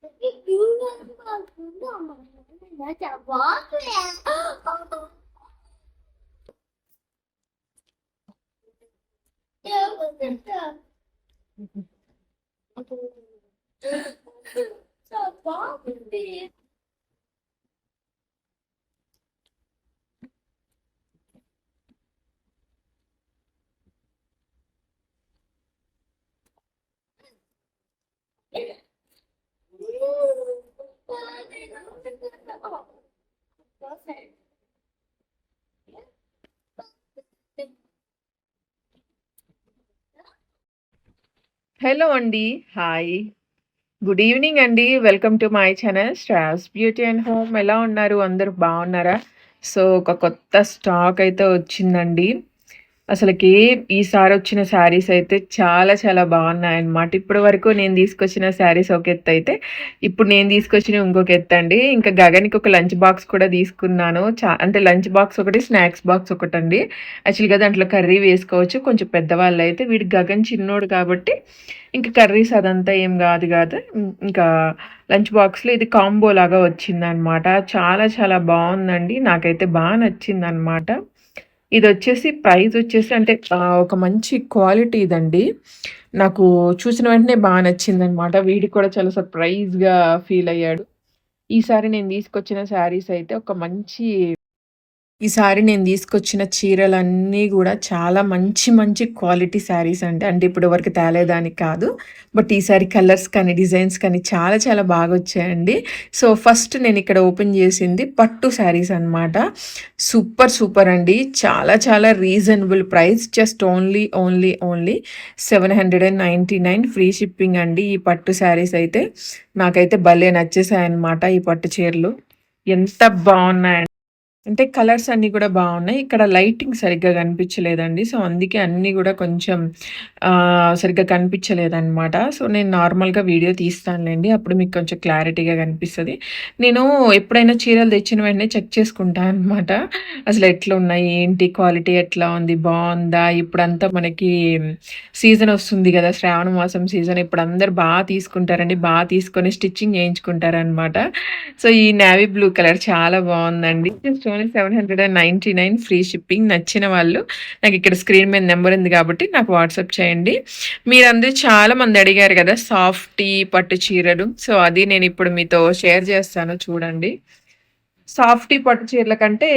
讲房子，讲房子，讲房子。హలో అండి hi good evening అండి welcome to my channel స్ట్రాస్ బ్యూటీ అండ్ హోమ్ ఎలా ఉన్నారు? అందరూ బాగున్నారా? సో ఒక కొత్త స్టాక్ అయితే వచ్చిందండి. అసలుకి ఈసారి వచ్చిన శారీస్ అయితే చాలా చాలా బాగున్నాయి అన్నమాట ఇప్పటి వరకు నేను తీసుకొచ్చిన శారీస్ ఒక ఎత్తు అయితే ఇప్పుడు నేను తీసుకొచ్చిన ఇంకొక ఎత్తు అండి. ఇంకా గగన్కి ఒక లంచ్ బాక్స్ కూడా తీసుకున్నాను. చా అంటే లంచ్ బాక్స్ ఒకటి స్నాక్స్ బాక్స్ ఒకటి అండి యాక్చువల్గా దాంట్లో కర్రీ వేసుకోవచ్చు. కొంచెం పెద్దవాళ్ళు అయితే వీడి గగన్ చిన్నోడు కాబట్టి ఇంకా కర్రీస్ అదంతా ఏం కాదు కాదు. ఇంకా లంచ్ బాక్స్లో ఇది కాంబో లాగా వచ్చిందనమాట చాలా చాలా బాగుందండి. నాకైతే బాగా నచ్చిందనమాట ఇది వచ్చేసి ప్రైస్ వచ్చేసి అంటే ఒక మంచి క్వాలిటీ ఇదండి. నాకు చూసిన వెంటనే బాగా నచ్చింది అనమాట వీడికి కూడా చాలా సర్ప్రైజ్గా ఫీల్ అయ్యాడు. ఈసారి నేను తీసుకొచ్చిన శారీస్ అయితే ఒక మంచి ఈసారి నేను తీసుకొచ్చిన చీరలన్నీ కూడా చాలా మంచి మంచి క్వాలిటీ శారీస్ అంటే అంటే ఇప్పుడు వరకు తేలేదానికి కాదు. బట్ ఈసారి కలర్స్ కానీ డిజైన్స్ కానీ చాలా చాలా బాగా వచ్చాయండి. సో ఫస్ట్ నేను ఇక్కడ ఓపెన్ చేసింది పట్టు శారీస్ అనమాట సూపర్ సూపర్ అండి. చాలా చాలా reasonable price. Just only only only seven hundred and ninety nine free shipping అండి ఈ పట్టు శారీస్ అయితే. నాకైతే భలే నచ్చేసాయి అనమాట ఈ పట్టు చీరలు. ఎంత బాగున్నాయండి. అంటే కలర్స్ అన్నీ కూడా బాగున్నాయి. ఇక్కడ లైటింగ్ సరిగ్గా కనిపించలేదండి. సో, అందుకే అన్నీ కూడా కొంచెం సరిగ్గా కనిపించలేదన్నమాట సో, నేను నార్మల్‌గా వీడియో తీస్తానులేండి. అప్పుడు మీకు కొంచెం క్లారిటీగా కనిపిస్తుంది నేను ఎప్పుడైనా చీరలు తెచ్చిన వెంటనే చెక్ చేసుకుంటాను అనమాట. అసలు ఎట్లున్నాయి? ఏంటి? క్వాలిటీ ఎట్లా ఉంది? బాగుందా ఇప్పుడంతా మనకి సీజన్ వస్తుంది కదా శ్రావణ మాసం సీజన్. ఇప్పుడు అందరు బాగా తీసుకుంటారండి. బాగా తీసుకొని స్టిచ్చింగ్ చేయించుకుంటారనమాట. సో, ఈ నేవీ బ్లూ కలర్ చాలా బాగుందండి only seven hundred and ninety nine free shipping నచ్చిన వాళ్ళు నాకు ఇక్కడ స్క్రీన్ మీద నెంబర్ ఉంది కాబట్టి నాకు వాట్సాప్ చేయండి. మీరందరూ చాలా మంది అడిగారు కదా సాఫ్టీ పట్టు చీరలు. సో అది నేను ఇప్పుడు మీతో షేర్ చేస్తాను చూడండి. సాఫ్టీ పట్టు చీరల కంటే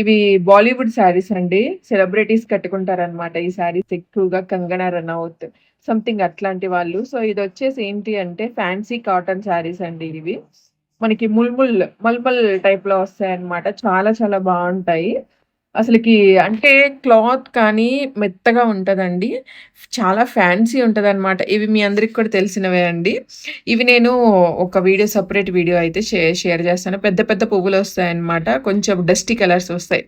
ఇవి బాలీవుడ్ శారీస్ అండి. సెలబ్రిటీస్ కట్టుకుంటారనమాట ఈ శారీస్ ఎక్కువగా కంగనా రనౌత్ సంథింగ్ అట్లాంటి వాళ్ళు. సో ఇది వచ్చేసి ఏంటి అంటే ఫ్యాన్సీ కాటన్ శారీస్ అండి ఇవి. మనకి ముల్ముల్ మల్మల్ టైప్‌లో వస్తాయన్నమాట. చాలా చాలా బాగుంటాయి అసలుకి అంటే క్లాత్ కానీ మెత్తగా ఉంటుందండి చాలా ఫ్యాన్సీ ఉంటదనమాట. ఇవి మీ అందరికి కూడా తెలిసినవే అండి. ఇవి నేను ఒక వీడియో సెపరేట్ వీడియో అయితే షేర్ షేర్ చేస్తాను. పెద్ద పెద్ద పువ్వులు వస్తాయన్నమాట. కొంచెం డస్టీ కలర్స్ వస్తాయి.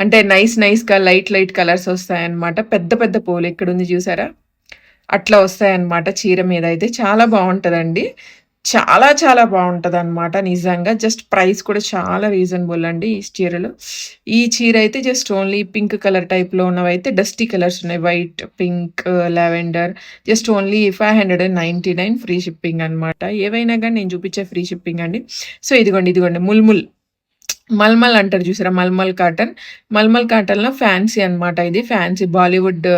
అంటే నైస్ నైస్‌గా లైట్ లైట్ కలర్స్ వస్తాయన్నమాట. పెద్ద పెద్ద పువ్వులు ఎక్కడుంది చూసారా? అట్లా వస్తాయన్నమాట చీర మీద అయితే చాలా బాగుంటుందండి చాలా చాలా బాగుంటుంది అనమాట నిజంగా. జస్ట్ ప్రైస్ కూడా చాలా రీజనబుల్ అండి ఈ చీరలు. ఈ చీర అయితే జస్ట్ ఓన్లీ పింక్ కలర్ టైప్‌లో ఉన్నవైతే డస్టీ కలర్స్ ఉన్నాయి. White, pink, lavender just only five hundred and ninety nine free shipping అనమాట. ఏవైనా కానీ నేను చూపించే ఫ్రీ షిప్పింగ్ అండి. సో, ఇదిగోండి, ఇదిగోండి ముల్ముల్. మల్మల్ అంటారు చూసారా? మల్మల్ కాటన్. మల్మల్ కాటన్‌లో ఫ్యాన్సీ అనమాట ఇది. ఫ్యాన్సీ బాలీవుడ్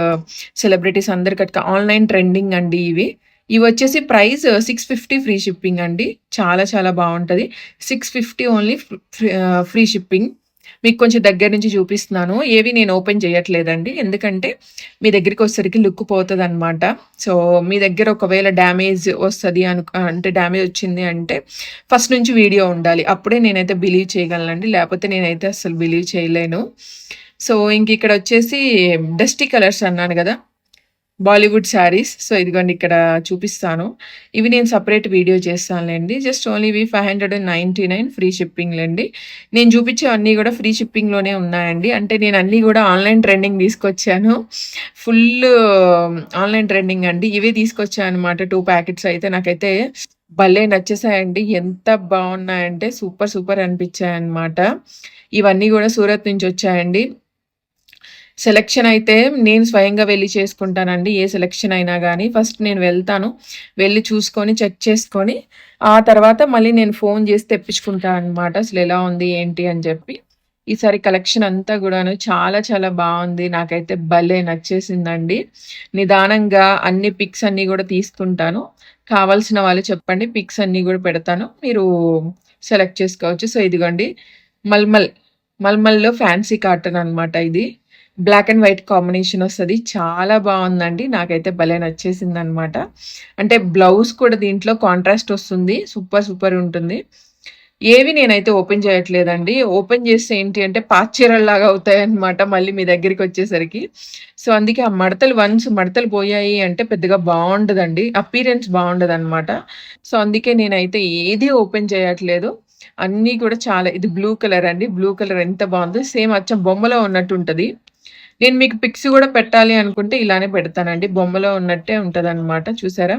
సెలబ్రిటీస్ అందరికీ ఆన్‌లైన్ ట్రెండింగ్ అండి ఇవి. ఇవి వచ్చేసి price six fifty free shipping అండి. చాలా చాలా బాగుంటుంది. Six fifty only free shipping మీకు కొంచెం దగ్గర నుంచి చూపిస్తున్నాను. ఏవి నేను ఓపెన్ చేయట్లేదండి. ఎందుకంటే మీ దగ్గరికి వచ్చేసరికి లుక్ పోతుంది అనమాట సో మీ దగ్గర ఒకవేళ డ్యామేజ్ వస్తుంది అను అంటే డ్యామేజ్ వచ్చింది అంటే ఫస్ట్ నుంచి వీడియో ఉండాలి. అప్పుడే నేనైతే బిలీవ్ చేయగలనండి. లేకపోతే నేనైతే అసలు బిలీవ్ చేయలేను. సో ఇంక ఇక్కడ వచ్చేసి డస్టీ కలర్స్ అన్నాను కదా. బాలీవుడ్ శారీస్. సో ఇదిగోండి ఇక్కడ చూపిస్తాను. ఇవి నేను సపరేట్ వీడియో చేస్తానులేండి. జస్ట్ ఓన్లీ ఇవి five hundred and ninety nine free షిప్పింగ్లేండి. నేను చూపించే అన్నీ కూడా ఫ్రీ షిప్పింగ్లోనే ఉన్నాయండి. అంటే నేను అన్నీ కూడా ఆన్లైన్ ట్రెండింగ్ తీసుకొచ్చాను. ఫుల్ ఆన్లైన్ ట్రెండింగ్ అండి. ఇవే తీసుకొచ్చాను అనమాట టూ ప్యాకెట్స్ అయితే నాకైతే భలే నచ్చేసాయండి. ఎంత బాగున్నాయంటే సూపర్ సూపర్ అనిపించాయి అనమాట ఇవన్నీ కూడా సూరత్ నుంచి వచ్చాయండి. సెలక్షన్ అయితే నేను స్వయంగా వెళ్ళి చేసుకుంటానండి. ఏ సెలెక్షన్ అయినా కానీ ఫస్ట్ నేను వెళ్తాను. వెళ్ళి చూసుకొని, చెక్ చేసుకొని, ఆ తర్వాత మళ్ళీ నేను ఫోన్ చేసి తెప్పించుకుంటాను అనమాట. అసలు ఎలా ఉంది, ఏంటి అని చెప్పి ఈసారి కలెక్షన్ అంతా కూడాను చాలా చాలా బాగుంది నాకైతే భలే నచ్చేసిందండి. నిదానంగా అన్ని పిక్స్ అన్నీ కూడా తీసుకుంటాను. కావాల్సిన వాళ్ళు చెప్పండి. పిక్స్ అన్నీ కూడా పెడతాను. మీరు సెలెక్ట్ చేసుకోవచ్చు. సో, ఇదిగోండి మల్మల్, మల్మల్‌లో ఫ్యాన్సీ కాటన్ అనమాట ఇది. బ్లాక్ అండ్ వైట్ కాంబినేషన్ వస్తుంది. చాలా బాగుందండి. నాకైతే భలే నచ్చేసింది అనమాట అంటే బ్లౌజ్ కూడా దీంట్లో కాంట్రాస్ట్ వస్తుంది. సూపర్ సూపర్ ఉంటుంది. ఏవి నేనైతే ఓపెన్ చేయట్లేదండి. ఓపెన్ చేస్తే ఏంటి అంటే పాచీరల్లాగా అవుతాయన్నమాట మళ్ళీ మీ దగ్గరికి వచ్చేసరికి. సో, అందుకే ఆ మడతలు వన్స్ మడతలు పోయాయి అంటే పెద్దగా బాగుండదండి. అపీరెన్స్ బాగుండదు అనమాట సో, అందుకే నేనైతే ఏది ఓపెన్ చేయట్లేదు. అన్నీ కూడా చాలా ఇది బ్లూ కలర్ అండి. బ్లూ కలర్ ఎంత బాగుందో. సేమ్ అచ్చం బొమ్మలో ఉన్నట్టు ఉంటుంది నేను మీకు పిక్స్ కూడా పెట్టాలి అనుకుంటే ఇలానే పెడతానండి. బొమ్మలో ఉన్నట్టే ఉంటదనమాట. చూసారా?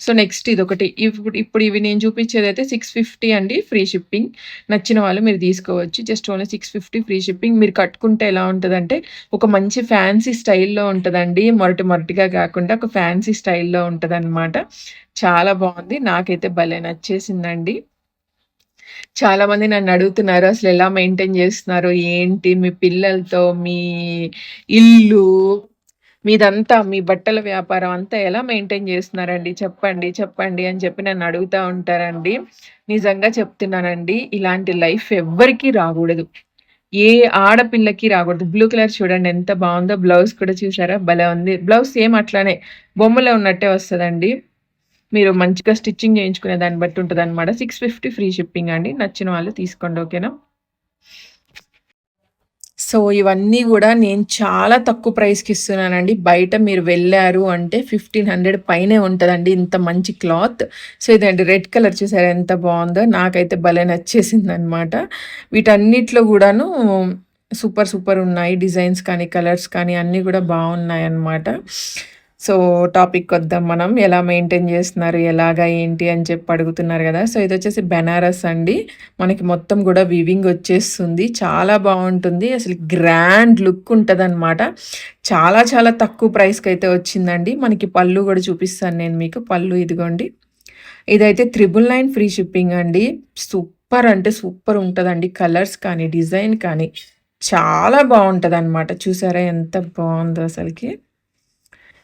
సో, నెక్స్ట్ ఇది ఒకటి ఇప్పుడు ఇప్పుడు ఇవి నేను చూపించేదైతే 650 అండి ఫ్రీ షిప్పింగ్. నచ్చిన వాళ్ళు మీరు తీసుకోవచ్చు. Just only 650 free shipping. మీరు కట్టుకుంటే ఎలా ఉంటుందంటే ఒక మంచి ఫ్యాన్సీ స్టైల్‌లో ఉంటుందండి మొరటి మొరటిగా కాకుండా ఒక ఫ్యాన్సీ స్టైల్‌లో ఉంటుంది చాలా బాగుంది నాకైతే భలే నచ్చేసిందండి. చాలామంది అసలు ఎలా మెయింటైన్ చేస్తున్నారు ఏంటి? మీ పిల్లలతో, మీ ఇల్లు, మీదంతా మీ బట్టల వ్యాపారం అంతా ఎలా మెయింటైన్ చేస్తున్నారండి చెప్పండి, చెప్పండి అని చెప్పి నన్ను అడుగుతూ ఉంటారండి. నిజంగా చెప్తున్నానండి. ఇలాంటి లైఫ్ ఎవ్వరికీ రాకూడదు ఏ ఆడపిల్లకి రాకూడదు. బ్లూ కలర్ చూడండి ఎంత బాగుందో బ్లౌజ్ కూడా చూసారా? భలే ఉంది. బ్లౌజ్ సేమ్ అట్లానే బొమ్మలో ఉన్నట్టే వస్తుందండి మీరు మంచిగా స్టిచ్చింగ్ చేయించుకునే దాన్ని బట్టి ఉంటుంది అన్నమాట సిక్స్ ఫిఫ్టీ ఫ్రీ షిప్పింగ్ అండి. నచ్చిన వాళ్ళు తీసుకోండి. ఓకేనా? సో, ఇవన్నీ కూడా నేను చాలా తక్కువ ప్రైస్‌కి ఇస్తున్నానండి. బయట మీరు వెళ్ళారు అంటే 1500 పైనే ఉంటుందండి ఇంత మంచి క్లాత్. సో, ఇదండి రెడ్ కలర్ చూసారు ఎంత బాగుందో నాకైతే భలే నచ్చేసింది అనమాట వీటన్నిటిలో కూడాను సూపర్ సూపర్ ఉన్నాయి. డిజైన్స్ కానీ, కలర్స్ కానీ అన్నీ కూడా బాగున్నాయి అన్నమాట సో, టాపిక్ వద్దాం మనం. ఎలా మెయింటైన్ చేస్తున్నారు ఎలాగా? ఏంటి? అని చెప్పి అడుగుతున్నారు కదా సో, ఇది వచ్చేసి బెనారస్ అండి. మనకి మొత్తం కూడా వివింగ్ వచ్చేస్తుంది. చాలా బాగుంటుంది అసలు గ్రాండ్ లుక్ ఉంటుంది అనమాట చాలా చాలా తక్కువ ప్రైస్కి అయితే వచ్చిందండి. మనకి పళ్ళు కూడా చూపిస్తాను నేను మీకు. పళ్ళు ఇదిగోండి. ఇదైతే 999 ఫ్రీ షిప్పింగ్ అండి. సూపర్ అంటే సూపర్ ఉంటుందండి కలర్స్ కానీ, డిజైన్ కానీ చాలా బావుంటదనమాట. చూసారా ఎంత బాగుందో అసలుకి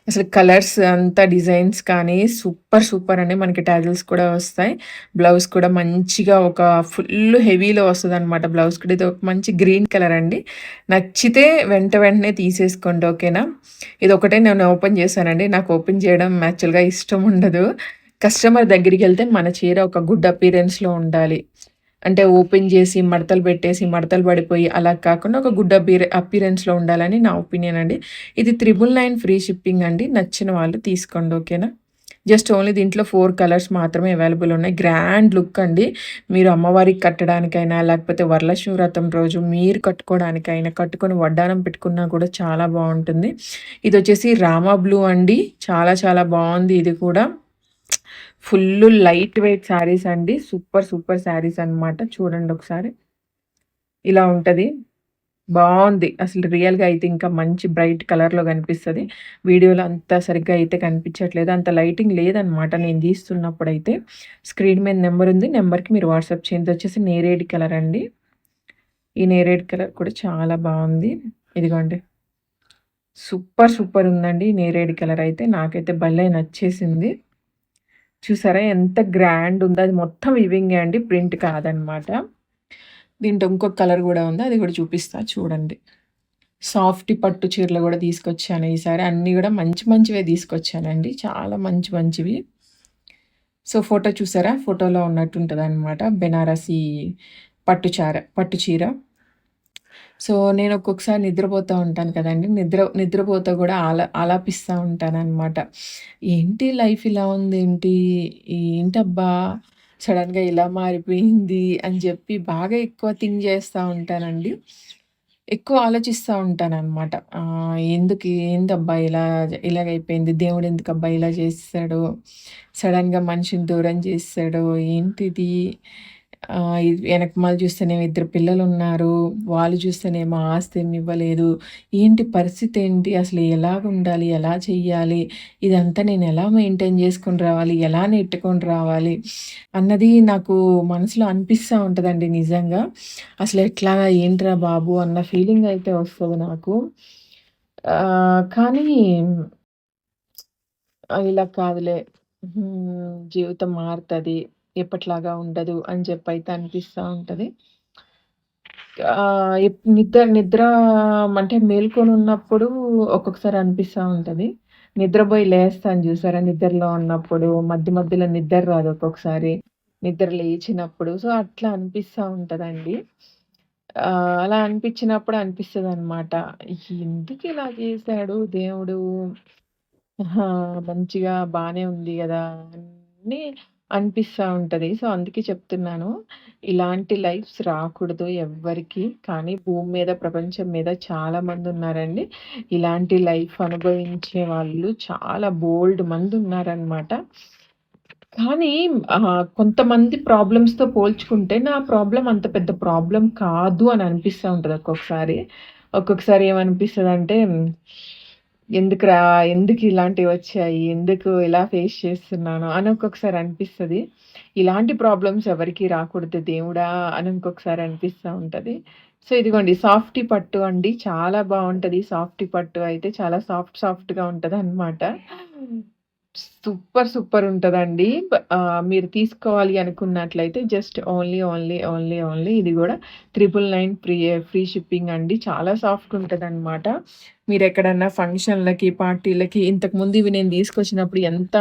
అసలు కలర్స్ అంతా డిజైన్స్ కానీ సూపర్ సూపర్ అండి. మనకి టాజిల్స్ కూడా వస్తాయి. బ్లౌజ్ కూడా మంచిగా ఒక ఫుల్ హెవీలో వస్తుంది అనమాట బ్లౌజ్ కూడా ఇది ఒక మంచి గ్రీన్ కలర్ అండి. నచ్చితే వెంట వెంటనే తీసేసుకోండి. ఓకేనా? ఇది ఒకటే నేను ఓపెన్ చేశానండి. నాకు ఓపెన్ చేయడం యాక్చువల్‌గా ఇష్టం ఉండదు. కస్టమర్ దగ్గరికి వెళ్తే మన చీర ఒక గుడ్ అపీరెన్స్లో ఉండాలి. అంటే ఓపెన్ చేసి, మడతలు పెట్టేసి, మడతలు పడిపోయి అలా కాకుండా ఒక గుడ్ అపియరె అపీరెన్స్లో ఉండాలని నా ఒపీనియన్ అండి. ఇది 999 ఫ్రీ షిప్పింగ్ అండి. నచ్చిన వాళ్ళు తీసుకోండి. ఓకేనా? జస్ట్ ఓన్లీ దీంట్లో ఫోర్ కలర్స్ మాత్రమే అవైలబుల్ ఉన్నాయి. గ్రాండ్ లుక్ అండి. మీరు అమ్మవారికి కట్టడానికైనా, లేకపోతే వరలక్ష్మి వ్రతం రోజు మీరు కట్టుకోవడానికైనా, కట్టుకొని వడ్డానం పెట్టుకున్నా కూడా చాలా బాగుంటుంది ఇది వచ్చేసి రామా బ్లూ అండి. చాలా చాలా బాగుంది ఇది కూడా. ఫుల్ లైట్ వెయిట్ శారీస్ అండి. సూపర్ సూపర్ శారీస్ అనమాట. చూడండి ఒకసారి. ఇలా ఉంటుంది బాగుంది అసలు రియల్‌గా అయితే ఇంకా మంచి బ్రైట్ కలర్‌లో కనిపిస్తుంది వీడియోలో అంత సరిగ్గా అయితే కనిపించట్లేదు. అంత లైటింగ్ లేదనమాట నేను తీస్తున్నప్పుడు అయితే స్క్రీన్ మీద నెంబర్ ఉంది. నెంబర్‌కి మీరు వాట్సాప్ చేయండి. వచ్చేసి నేరేడు కలర్ అండి. ఈ నేరేడు కలర్ కూడా చాలా బాగుంది ఇదిగోండి. సూపర్ సూపర్ ఉందండి. నేరేడు కలర్ అయితే నాకైతే భలే నచ్చేసింది. చూసారా ఎంత గ్రాండ్ ఉందో. అది మొత్తం వీవింగే అండి. ప్రింట్ కాదనమాట. దీంట్లో ఇంకొక కలర్ కూడా ఉంది. అది కూడా చూపిస్తా చూడండి. సాఫ్ట్ పట్టు చీరలు కూడా తీసుకొచ్చాను ఈసారి. అన్నీ కూడా మంచి మంచివే తీసుకొచ్చానండి. చాలా మంచి మంచివి. సో, ఫోటో చూసారా? ఫోటోలో ఉన్నట్టు ఉంటదనమాట. బెనారసీ పట్టు చార పట్టు చీర. సో, నేను ఒక్కొక్కసారి నిద్రపోతూ ఉంటాను కదండి నిద్ర నిద్రపోతూ కూడా ఆలా ఆలాపిస్తూ ఉంటాను అనమాట ఏంటి లైఫ్ ఇలా ఉంది ఏంటి ఏంటబ్బా! సడన్గా ఇలా మారిపోయింది అని చెప్పి బాగా ఎక్కువ థింక్ చేస్తూ ఉంటానండి. ఎక్కువ ఆలోచిస్తూ ఉంటాననమాట. ఎందుకు ఏందబ్బా ఇలా ఇలాగైపోయింది? దేవుడు ఎందుకబ్బా ఇలా చేస్తాడు సడన్గా మనిషిని దూరం చేస్తాడు ఏంటిది? వెనక మళ్ళీ చూస్తేనేమో ఇద్దరు పిల్లలు ఉన్నారు వాళ్ళు చూస్తేనేమో ఆస్తి ఏమి ఇవ్వలేదు. ఏంటి పరిస్థితి ఏంటి? అసలు ఎలా ఉండాలి ఎలా చెయ్యాలి? ఇదంతా నేను ఎలా మెయింటైన్ చేసుకొని రావాలి? ఎలా నెట్టుకొని రావాలి? అన్నది నాకు మనసులో అనిపిస్తా ఉంటుందండి నిజంగా. అసలు ఎట్లా ఏంట్రా బాబు అన్న ఫీలింగ్ అయితే వస్తుంది నాకు. కానీ ఇలా కాదులే. జీవితం మారుతుంది ఎప్పట్లాగా ఉండదు అని చెప్పైతే అయితే అనిపిస్తూ ఉంటుంది నిద్ర నిద్ర అంటే మేల్కొనున్నప్పుడు ఒక్కొక్కసారి అనిపిస్తూ ఉంటుంది నిద్రపోయి లేస్తాను చూసారా? నిద్రలో ఉన్నప్పుడు మధ్య మధ్యలో నిద్ర రాదు ఒక్కొక్కసారి. నిద్ర లేచినప్పుడు. సో, అట్లా అనిపిస్తూ ఉంటుందండి అలా అనిపించినప్పుడు అనిపిస్తుంది అన్నమాట ఎందుకు ఇలా చేశాడు దేవుడు? మంచిగా బాగానే ఉంది కదా అని అనిపిస్తూ ఉంటుంది సో, అందుకే చెప్తున్నాను. ఇలాంటి లైఫ్స్ రాకూడదు ఎవ్వరికీ. కానీ భూమి మీద, ప్రపంచం మీద చాలామందున్నారండి. ఇలాంటి లైఫ్ అనుభవించే వాళ్ళు చాలా బోలెడు మందున్నారనమాట. కానీ ఆహ్, కొంతమంది ప్రాబ్లమ్స్‌తో పోల్చుకుంటే నా ప్రాబ్లమ్ అంత పెద్ద ప్రాబ్లమ్ కాదు అని అనిపిస్తా ఉంటది ఒక్కొక్కసారి. ఒక్కొక్కసారి ఏమనిపిస్తదంటే ఎందుకురా! ఎందుకు ఇలాంటివి వచ్చాయి ఎందుకు ఇలా ఫేస్ చేస్తున్నాను? అని ఒక్కొక్కసారి అనిపిస్తుంది ఇలాంటి ప్రాబ్లమ్స్ ఎవరికి రాకూడదు దేవుడా! అని ఇంకొకసారి అనిపిస్తూ ఉంటుంది సో, ఇదిగోండి సాఫ్టీ పట్టు అండి. చాలా బాగుంటుంది సాఫ్టీ పట్టు అయితే చాలా సాఫ్ట్ సాఫ్ట్‌గా ఉంటదనమాట. సూపర్ సూపర్ ఉంటుందండి మీరు తీసుకోవాలి అనుకున్నట్లయితే just only, only, only, only ఇది కూడా triple nine free free shipping అండి. చాలా సాఫ్ట్ మీరు ఎక్కడన్నా ఫంక్షన్‌లకి, పార్టీలకి ఇంతకుముందు ఇవి నేను తీసుకొచ్చినప్పుడు ఎంత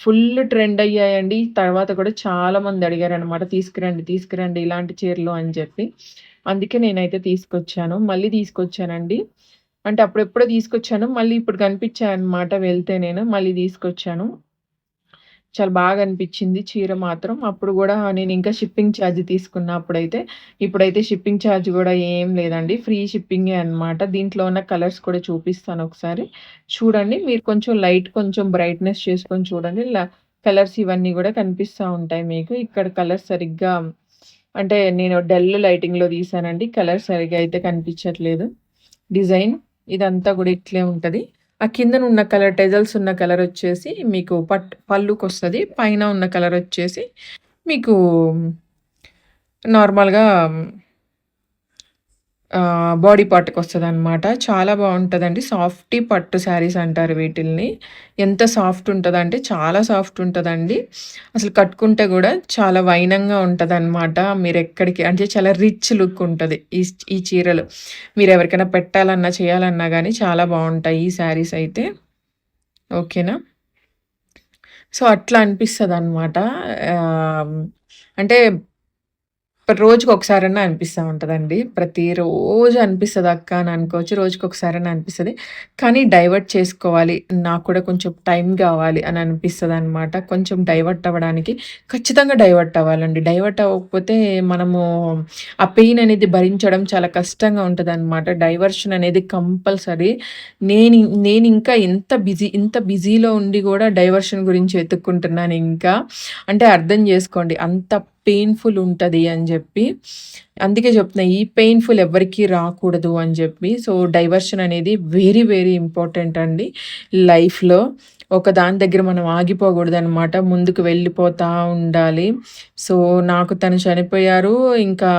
ఫుల్ ట్రెండ్ అయ్యాయండి. తర్వాత కూడా చాలామంది అడిగారనమాట. తీసుకురండి, తీసుకురండి ఇలాంటి చీరలు అని చెప్పి. అందుకే నేనైతే తీసుకొచ్చాను. మళ్ళీ తీసుకొచ్చానండి. అంటే అప్పుడెప్పుడో తీసుకొచ్చాను. మళ్ళీ ఇప్పుడు కనిపించాయి అనమాట వెళ్తే నేను. మళ్ళీ తీసుకొచ్చాను. చాలా బాగా అనిపించింది చీర మాత్రం. అప్పుడు కూడా నేను ఇంకా షిప్పింగ్ ఛార్జ్ తీసుకున్నా అప్పుడైతే. ఇప్పుడైతే షిప్పింగ్ ఛార్జ్ కూడా ఏం లేదండి. ఫ్రీ షిప్పింగే అన్నమాట. దీంట్లో ఉన్న కలర్స్ కూడా చూపిస్తాను ఒకసారి. చూడండి. మీరు కొంచెం లైట్ కొంచెం బ్రైట్‌నెస్ చేసుకొని చూడండి. కలర్స్ ఇవన్నీ కూడా కనిపిస్తా ఉంటాయి మీకు. ఇక్కడ కలర్స్ సరిగ్గా అంటే నేను డల్ లైటింగ్‌లో తీసానండి కలర్ సరిగ్గా అయితే కనిపించట్లేదు. డిజైన్ ఇదంతా కూడా ఇట్లే ఉంటుంది ఆ కిందన ఉన్న కలర్ టెజల్స్ ఉన్న కలర్ వచ్చేసి మీకు పట్ పళ్ళుకొస్తది. పైన ఉన్న కలర్ వచ్చేసి మీకు నార్మల్‌గా ఆహ్, వస్తుంది అనమాట చాలా బాగుంటుందండి సాఫ్టీ పట్టు శారీస్ అంటారు వీటిల్ని. ఎంత సాఫ్ట్ ఉంటుందంటే చాలా సాఫ్ట్ ఉంటుందండి అసలు కట్టుకుంటే కూడా చాలా వైనంగా ఉంటుందనమాట మీరు ఎక్కడికి అంటే చాలా రిచ్ లుక్ ఉంటుంది ఈ ఈ చీరలు. మీరు ఎవరికైనా పెట్టాలన్నా, చేయాలన్నా కానీ చాలా బాగుంటాయి ఈ శారీస్ అయితే. ఓకేనా? సో, అట్లా అనిపిస్తుంది అనమాట అంటే రోజుకొకసారన్నా అనిపిస్తా ఉంటుందండి ప్రతిరోజు అనిపిస్తుంది అక్క అని అనుకోవచ్చు. రోజుకొకసారన్నా అనిపిస్తుంది కానీ డైవర్ట్ చేసుకోవాలి. నాకు కూడా కొంచెం టైం కావాలి అని అనిపిస్తుంది అనమాట కొంచెం డైవర్ట్ అవ్వడానికి ఖచ్చితంగా డైవర్ట్ అవ్వాలండి. డైవర్ట్ అవ్వకపోతే మనము ఆ పెయిన్ అనేది భరించడం చాలా కష్టంగా ఉంటదనమాట. డైవర్షన్ అనేది కంపల్సరీ. నేను నేను ఇంకా ఎంత బిజీ ఇంత బిజీలో ఉండి కూడా డైవర్షన్ గురించి వెతుక్కుంటున్నాను ఇంకా. అంటే అర్థం చేసుకోండి అంత పెయిన్‌ఫుల్ ఉంటుంది అని చెప్పి అందుకే చెప్తున్నా ఈ పెయిన్‌ఫుల్ ఎవ్వరికీ రాకూడదు అని చెప్పి సో, డైవర్షన్ అనేది వెరీ వెరీ ఇంపార్టెంట్ అండి లైఫ్‌లో. ఒక దాని దగ్గర మనం ఆగిపోకూడదనమాట. ముందుకు వెళ్ళిపోతూ ఉండాలి. సో, నాకు తను చనిపోయారు. ఇంకా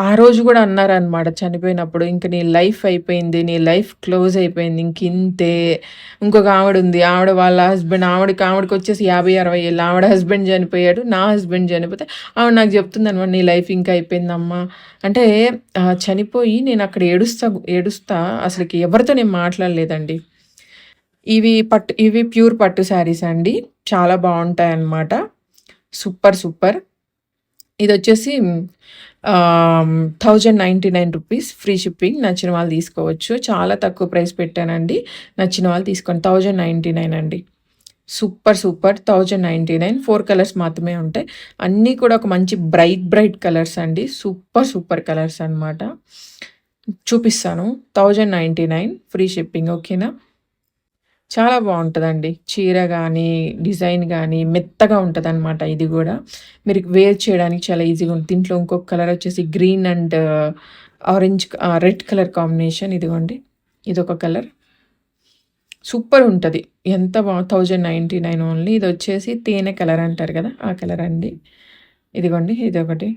ఆ రోజు కూడా అన్నారనమాట చనిపోయినప్పుడు. "ఇంక నీ లైఫ్ అయిపోయింది. నీ లైఫ్ క్లోజ్ అయిపోయింది. ఇంకింతే." ఇంకొక ఆవిడ ఉంది ఆవిడ వాళ్ళ హస్బెండ్ ఆవిడకి ఆవిడకి వచ్చేసి యాభై అరవై ఏళ్ళు. ఆవిడ హస్బెండ్ చనిపోయాడు. నా హస్బెండ్ చనిపోతే ఆవిడ నాకు చెప్తుందనమాట, "నీ లైఫ్ ఇంకా అయిపోయిందమ్మా." అంటే చనిపోయి నేను అక్కడ ఏడుస్తా ఏడుస్తా అసలుకి ఎవరితో నేను మాట్లాడలేదండి. ఇవి పట్టు ఇవి ప్యూర్ పట్టు శారీస్ అండి. చాలా బాగుంటాయి అన్నమాట సూపర్ సూపర్. ఇది వచ్చేసి thousand ninety nine rupees free shipping. నచ్చిన వాళ్ళు తీసుకోవచ్చు. చాలా తక్కువ ప్రైస్ పెట్టానండి. నచ్చిన వాళ్ళు తీసుకోండి. 1099 అండి. సూపర్ సూపర్ 1099 4 కలర్స్ మాత్రమే ఉంటాయి. అన్నీ కూడా ఒక మంచి బ్రైట్ బ్రైట్ కలర్స్ అండి. సూపర్ సూపర్ కలర్స్ అన్నమాట. చూపిస్తాను. 1099 ఫ్రీ షిప్పింగ్ ఓకేనా? చాలా బాగుంటుందండి. చీర కానీ డిజైన్ కానీ మెత్తగా ఉంటుంది అనమాట ఇది కూడా మీరు వేర్ చేయడానికి చాలా ఈజీగా ఉంటుంది. దీంట్లో ఇంకొక కలర్ వచ్చేసి green and orange red colour combination ఇదిగోండి. ఇదొక కలర్. సూపర్ ఉంటుంది. ఎంత బా థౌజండ్ నైంటీ నైన్ ఓన్లీ. ఇది వచ్చేసి తేనె కలర్ అంటారు కదా ఆ కలర్ అండి. ఇదిగోండి ఇది ఒకటి.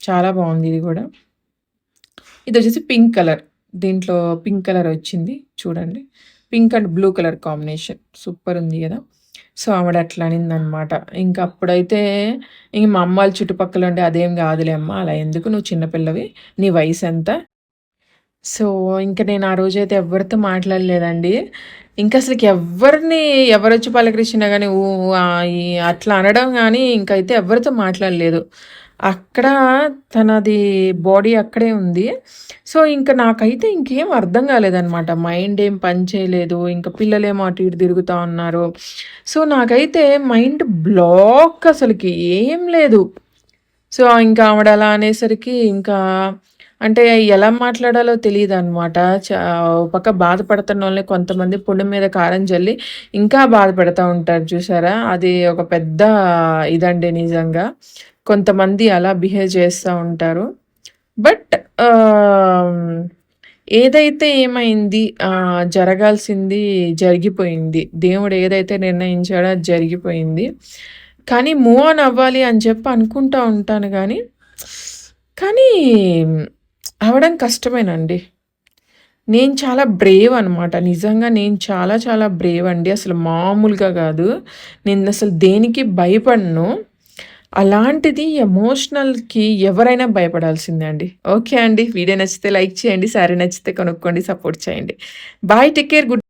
చాలా బాగుంది ఇది కూడా ఇది వచ్చేసి పింక్ కలర్. దీంట్లో పింక్ కలర్ వచ్చింది. చూడండి. Pink and blue colour combination. Super ఉంది కదా? సో ఆవిడ అట్లా అనిందనమాట. ఇంక అప్పుడైతే ఇంక మా అమ్మ వాళ్ళ చుట్టుపక్కల ఉండే అదేం కాదులే అమ్మ అలా ఎందుకు నువ్వు చిన్నపిల్లవి నీ వయసు ఎంత సో ఇంక నేను ఆ రోజైతే ఎవరితో మాట్లాడలేదండి. ఇంకా అసలుకి ఎవరిని ఎవరొచ్చి పలకరించినా కానీ ఊ అట్లా అనడం కానీ ఇంకైతే ఎవరితో మాట్లాడలేదు. అక్కడ తనది బాడీ అక్కడే ఉంది. సో ఇంకా నాకైతే ఇంకేం అర్థం కాలేదనమాట మైండ్ ఏం పని చేయలేదు. ఇంకా పిల్లలేమో అటు ఇటు తిరుగుతూ ఉన్నారు. సో నాకైతే మైండ్ బ్లాక్ అసలుకి ఏం లేదు. సో ఇంకా ఆవిడ అలా అనేసరికి ఇంకా అంటే ఎలా మాట్లాడాలో తెలియదు అనమాట పక్క బాధపడుతున్న వాళ్ళని కొంతమంది పుండు మీద కారం చల్లి ఇంకా బాధపడుతూ ఉంటారు చూసారా? అది ఒక పెద్ద ఇదండి నిజంగా. కొంతమంది అలా బిహేవ్ చేస్తూ ఉంటారు. బట్ ఏదైతే ఏమైంది జరగాల్సింది జరిగిపోయింది. దేవుడు ఏదైతే నిర్ణయించాడో అది జరిగిపోయింది. కానీ మూవ్ ఆన్ అవ్వాలి అని చెప్పి అనుకుంటా ఉంటాను కానీ కానీ అవడం కష్టమేనండి. నేను చాలా బ్రేవ్ అనమాట నిజంగా నేను చాలా చాలా బ్రేవ్ అండి. అసలు మామూలుగా కాదు. నేను అసలు దేనికి భయపడను. అలాంటిది ఎమోషనల్కి ఎవరైనా భయపడాల్సిందే అండి ఓకే అండి. వీడియో నచ్చితే లైక్ చేయండి సారీ నచ్చితే కొనుక్కోండి సపోర్ట్ చేయండి. Bye take care good